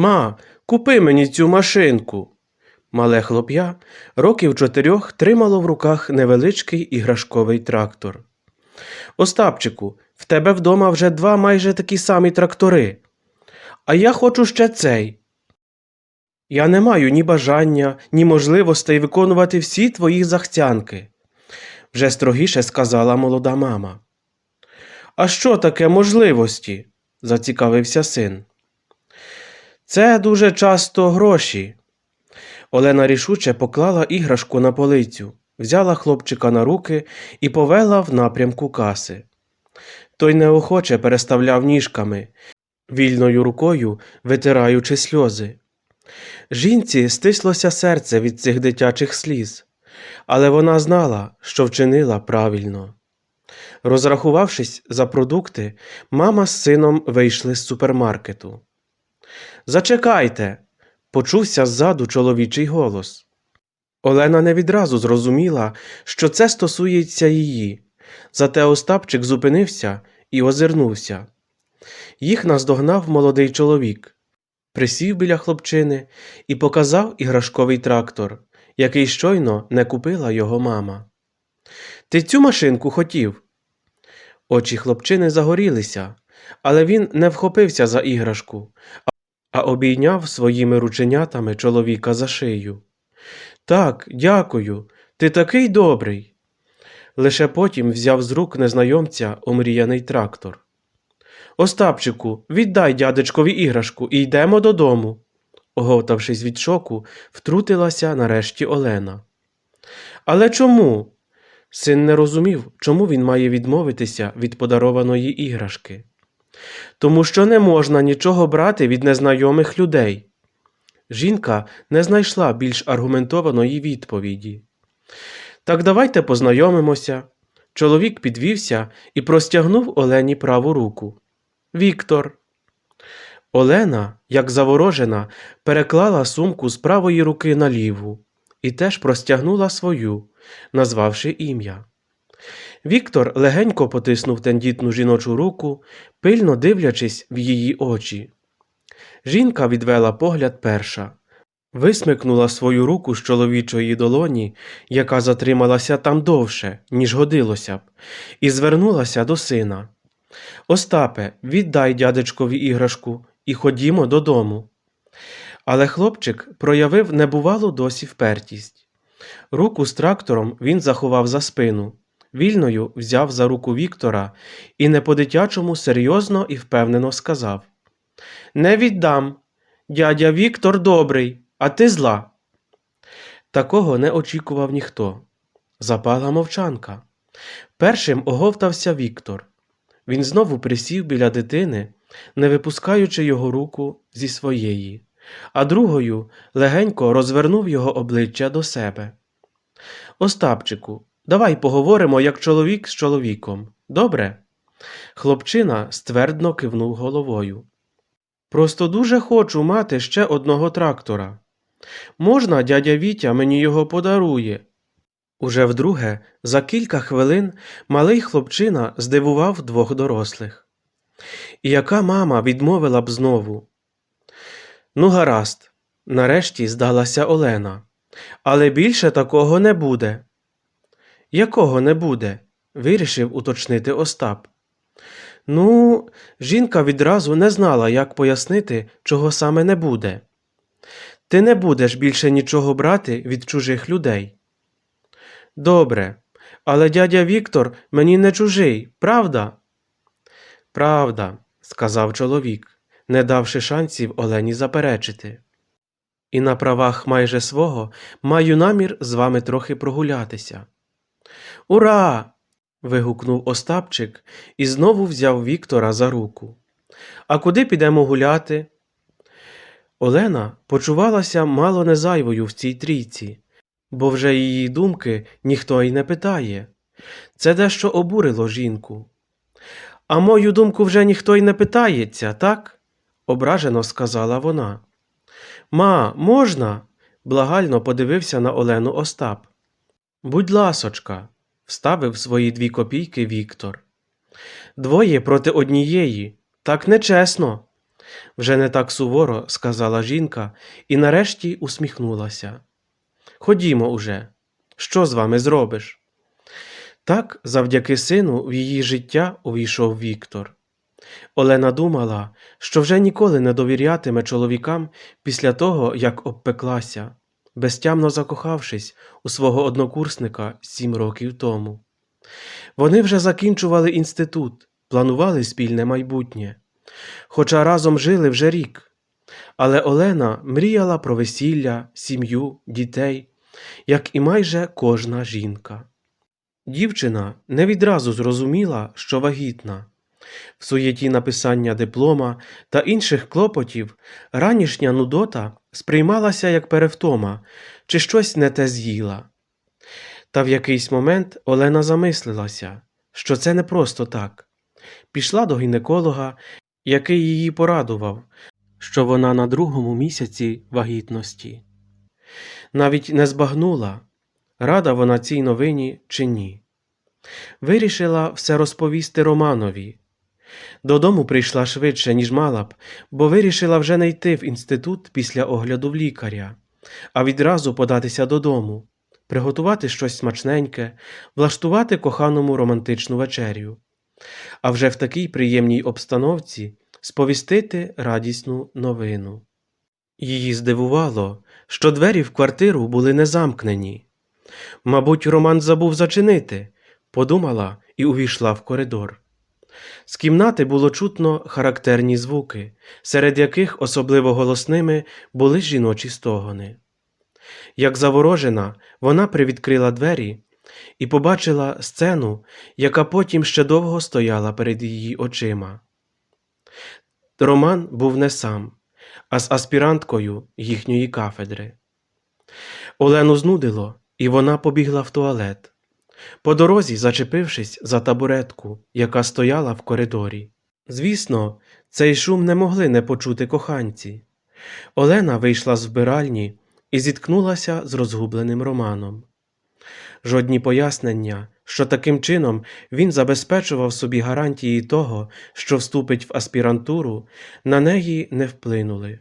Ма, купи мені цю машинку. Мале хлоп'я років чотирьох тримало в руках невеличкий іграшковий трактор. Остапчику, в тебе вдома вже два майже такі самі трактори. А я хочу ще цей. Я не маю ні бажання, ні можливостей виконувати всі твої захцянки, вже строгіше сказала молода мама. А що таке можливості? зацікавився син. Це дуже часто гроші. Олена рішуче поклала іграшку на полицю, взяла хлопчика на руки і повела в напрямку каси. Той неохоче переставляв ніжками, вільною рукою витираючи сльози. Жінці стислося серце від цих дитячих сліз, але вона знала, що вчинила правильно. Розрахувавшись за продукти, мама з сином вийшли з супермаркету. Зачекайте, почувся ззаду чоловічий голос. Олена не відразу зрозуміла, що це стосується її, зате Остапчик зупинився і озирнувся. Їх наздогнав молодий чоловік, присів біля хлопчини і показав іграшковий трактор, який щойно не купила його мама. Ти цю машинку хотів? Очі хлопчини загорілися, але він не вхопився за іграшку, а обійняв своїми рученятами чоловіка за шию. Так, дякую, ти такий добрий. Лише потім взяв з рук незнайомця омріяний трактор. Остапчику, віддай дядечкові іграшку і йдемо додому. Оговтавшись від шоку, втрутилася нарешті Олена. Але чому? Син не розумів, чому він має відмовитися від подарованої іграшки. Тому що не можна нічого брати від незнайомих людей. Жінка не знайшла більш аргументованої відповіді. Так давайте познайомимося. Чоловік підвівся і простягнув Олені праву руку. Віктор. Олена, як заворожена, переклала сумку з правої руки на ліву і теж простягнула свою, назвавши ім'я. Віктор легенько потиснув тендітну жіночу руку, пильно дивлячись в її очі. Жінка відвела погляд перша, висмикнула свою руку з чоловічої долоні, яка затрималася там довше, ніж годилося б, і звернулася до сина. Остапе, віддай дядечкові іграшку і ходімо додому. Але хлопчик проявив небувалу досі впертість. Руку з трактором він заховав за спину, вільною взяв за руку Віктора і не по-дитячому серйозно і впевнено сказав Не віддам. Дядя Віктор добрий, а ти зла. Такого не очікував ніхто. Запала мовчанка. Першим оговтався Віктор. Він знову присів біля дитини, не випускаючи його руку зі своєї, а другою легенько розвернув його обличчя до себе. Остапчику, давай поговоримо як чоловік з чоловіком. Добре? Хлопчина ствердно кивнув головою. Просто дуже хочу мати ще одного трактора. Можна, дядя Вітя мені його подарує. Уже вдруге, за кілька хвилин, малий хлопчина здивував двох дорослих. І яка мама відмовила б знову? Ну, гаразд, нарешті здалася Олена. Але більше такого не буде. Якого не буде? вирішив уточнити Остап. Ну, жінка відразу не знала, як пояснити, чого саме не буде. Ти не будеш більше нічого брати від чужих людей. Добре, але дядя Віктор мені не чужий, правда? Правда, сказав чоловік, не давши шансів Олені заперечити. І на правах майже свого маю намір з вами трохи прогулятися. Ура! вигукнув Остапчик і знову взяв Віктора за руку. А куди підемо гуляти? Олена почувалася мало не зайвою в цій трійці, бо вже її думки ніхто й не питає. Це дещо обурило жінку. А мою думку вже ніхто й не питається, так? ображено сказала вона. Ма, можна? благально подивився на Олену Остап. Будь ласочка, вставив свої дві копійки Віктор. Двоє проти однієї. Так нечесно. вже не так суворо сказала жінка і нарешті усміхнулася. Ходімо уже, що з вами зробиш? Так, завдяки сину, в її життя увійшов Віктор. Олена думала, що вже ніколи не довірятиме чоловікам після того, як обпеклася, безтямно закохавшись у свого однокурсника сім років тому. Вони вже закінчували інститут, планували спільне майбутнє, хоча разом жили вже рік. Але Олена мріяла про весілля, сім'ю, дітей, як і майже кожна жінка. Дівчина не відразу зрозуміла, що вагітна. В суєті написання диплома та інших клопотів ранішня нудота сприймалася як перевтома чи щось не те з'їла. Та в якийсь момент Олена замислилася, що це не просто так. Пішла до гінеколога, який її порадував, що вона на другому місяці вагітності. Навіть не збагнула, рада вона цій новині чи ні. Вирішила все розповісти Романові. Додому прийшла швидше, ніж мала б, бо вирішила вже не йти в інститут після огляду в лікаря, а відразу податися додому, приготувати щось смачненьке, влаштувати коханому романтичну вечерю, а вже в такій приємній обстановці сповістити радісну новину. Її здивувало, що двері в квартиру були не замкнені. Мабуть, Роман забув зачинити, подумала і увійшла в коридор. З кімнати було чутно характерні звуки, серед яких особливо голосними були жіночі стогони. Як заворожена, вона привідкрила двері і побачила сцену, яка потім ще довго стояла перед її очима. Роман був не сам, а з аспіранткою їхньої кафедри. Олену знудило, і вона побігла в туалет. По дорозі, зачепившись за табуретку, яка стояла в коридорі. Звісно, цей шум не могли не почути коханці. Олена вийшла з вбиральні і зіткнулася з розгубленим Романом. Жодні пояснення, що таким чином він забезпечував собі гарантії того, що вступить в аспірантуру, на неї не вплинули.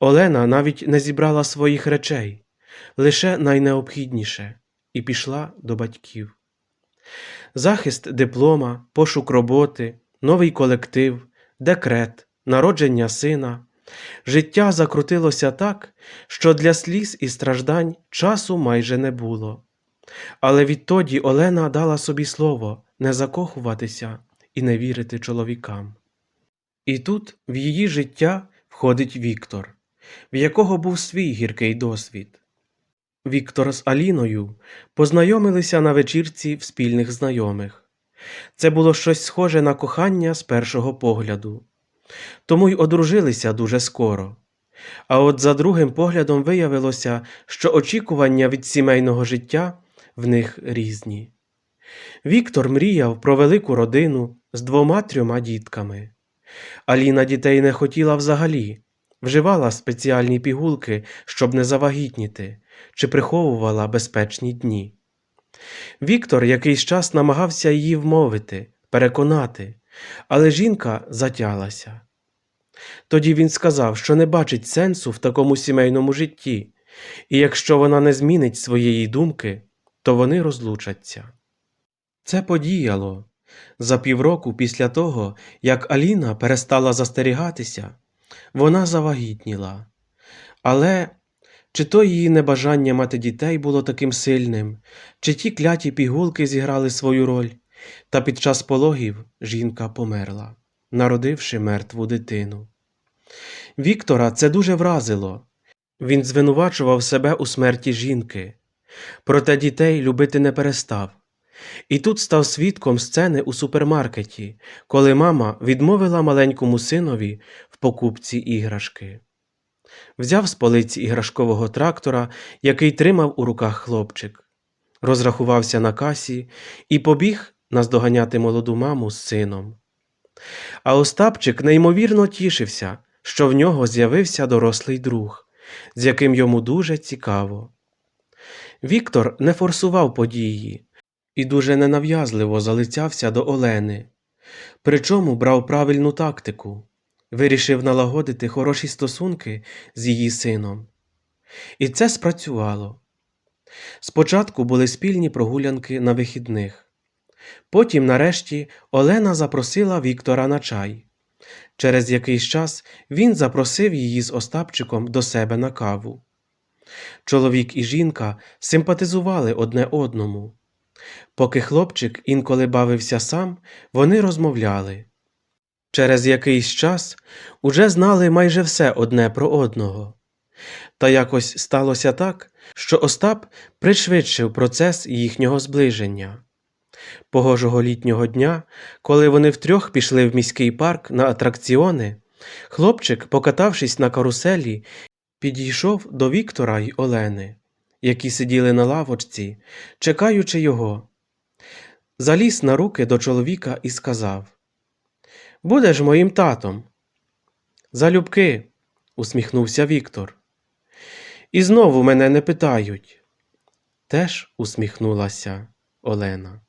Олена навіть не зібрала своїх речей, лише найнеобхідніше і пішла до батьків. Захист диплома, пошук роботи, новий колектив, декрет, народження сина. Життя закрутилося так, що для сліз і страждань часу майже не було. Але відтоді Олена дала собі слово не закохуватися і не вірити чоловікам. І тут в її життя входить Віктор, в якого був свій гіркий досвід. Віктор з Аліною познайомилися на вечірці в спільних знайомих. Це було щось схоже на кохання з першого погляду, тому й одружилися дуже скоро. А от за другим поглядом виявилося, що очікування від сімейного життя в них різні. Віктор мріяв про велику родину з двома трьома дітками. Аліна дітей не хотіла взагалі, вживала спеціальні пігулки, щоб не завагітніти, чи приховувала безпечні дні. Віктор якийсь час намагався її вмовити, переконати, але жінка затялася. Тоді він сказав, що не бачить сенсу в такому сімейному житті, і якщо вона не змінить своєї думки, то вони розлучаться. Це подіяло. За півроку після того, як Аліна перестала застерігатися, вона завагітніла. Але чи то її небажання мати дітей було таким сильним, чи ті кляті пігулки зіграли свою роль, та під час пологів жінка померла, народивши мертву дитину. Віктора це дуже вразило. Він звинувачував себе у смерті жінки, проте дітей любити не перестав. І тут став свідком сцени у супермаркеті, коли мама відмовила маленькому синові в покупці іграшки. Взяв з полиці іграшкового трактора, який тримав у руках хлопчик, розрахувався на касі і побіг наздоганяти молоду маму з сином. А Остапчик неймовірно тішився, що в нього з'явився дорослий друг, з яким йому дуже цікаво. Віктор не форсував події і дуже ненав'язливо залицявся до Олени, причому брав правильну тактику вирішив налагодити хороші стосунки з її сином. І це спрацювало. Спочатку були спільні прогулянки на вихідних. Потім, нарешті, Олена запросила Віктора на чай. Через якийсь час він запросив її з Остапчиком до себе на каву. Чоловік і жінка симпатизували одне одному. Поки хлопчик інколи бавився сам, вони розмовляли. Через якийсь час уже знали майже все одне про одного. Та якось сталося так, що Остап пришвидшив процес їхнього зближення. Погожого літнього дня, коли вони втрьох пішли в міський парк на атракціони, хлопчик, покатавшись на каруселі, підійшов до Віктора й Олени, які сиділи на лавочці, чекаючи його. Заліз на руки до чоловіка і сказав Будеш моїм татом. Залюбки, усміхнувся Віктор. І знову мене не питають. Теж усміхнулася Олена.